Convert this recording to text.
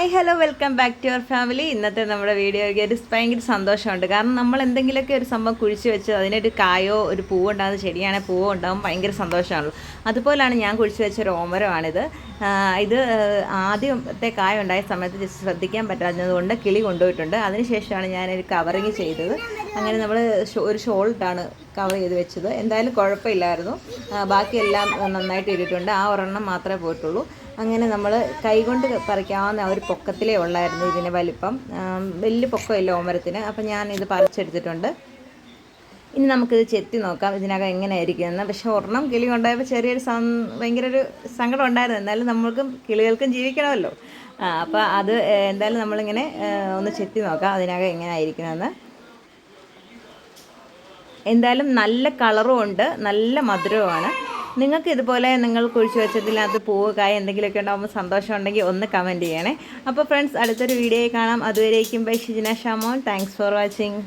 Hi hello welcome back to your family ഇന്നത്തെ നമ്മുടെ വീഡിയോയ്ക്ക് ഒരു ഭയങ്കര സന്തോഷമുണ്ട്. കാരണം നമ്മൾ എന്തെങ്കിലുമൊക്കെ ഒരു സംഭവം കുഴിച്ച് വെച്ച് അതിനൊരു കായോ ഒരു പൂവ് ഉണ്ടാകുന്ന ചെടിയാണെങ്കിൽ പൂവ് ഉണ്ടാകും ഭയങ്കര സന്തോഷമാണല്ലോ. അതുപോലെയാണ് ഞാൻ കുഴിച്ച് വെച്ച ഒരു ഓമരമാണിത്. ഇത് ആദ്യത്തെ കായ ഉണ്ടായ സമയത്ത് ജസ്റ്റ് ശ്രദ്ധിക്കാൻ പറ്റാത്തതുകൊണ്ട് കിളി കൊണ്ടുപോയിട്ടുണ്ട്. അതിനുശേഷമാണ് ഞാനൊരു കവറിങ് ചെയ്തത്. അങ്ങനെ നമ്മൾ ഒരു ഷോൾട്ടാണ് കവർ ചെയ്ത് വെച്ചത്. എന്തായാലും കുഴപ്പമില്ലായിരുന്നു. ബാക്കിയെല്ലാം നന്നായിട്ട് ഇട്ടിട്ടുണ്ട്. ആ ഒരെണ്ണം മാത്രമേ പോയിട്ടുള്ളൂ. അങ്ങനെ നമ്മൾ കൈകൊണ്ട് പറിക്കാവുന്ന ഒരു പൊക്കത്തിലേ ഉള്ളായിരുന്നു ഇതിന് വലിപ്പം. വലിയ പൊക്കമില്ല ഓമരത്തിന്. അപ്പം ഞാൻ ഇത് പറിച്ചെടുത്തിട്ടുണ്ട്. ഇനി നമുക്കിത് ചെത്തി നോക്കാം. ഇതിനകം എങ്ങനെയായിരിക്കുമെന്ന്. പക്ഷെ ഒരെണ്ണം കിളി ഉണ്ടായപ്പോൾ ചെറിയൊരു സം ഭയങ്കര ഒരു സങ്കടം ഉണ്ടായിരുന്നു. എന്നാലും നമ്മൾക്കും കിളികൾക്കും ജീവിക്കണമല്ലോ. അപ്പോൾ അത് എന്തായാലും നമ്മളിങ്ങനെ ഒന്ന് ചെത്തി നോക്കാം. അതിനകം എങ്ങനെയായിരിക്കണമെന്ന് എന്തായാലും നല്ല കളറും ഉണ്ട് നല്ല മധുരവുമാണ്. നിങ്ങൾക്ക് ഇതുപോലെ നിങ്ങൾ കുഴിച്ച് വെച്ചതിനകത്ത് അത് കായ എന്തെങ്കിലുമൊക്കെ ഉണ്ടാകുമ്പോൾ സന്തോഷം ഉണ്ടെങ്കിൽ ഒന്ന് കമന്റ് ചെയ്യണേ. അപ്പോൾ ഫ്രണ്ട്സ് അടുത്തൊരു വീഡിയോയിൽ കാണാം. അതുവരേക്കും bye Shijina Shamon thanks for watching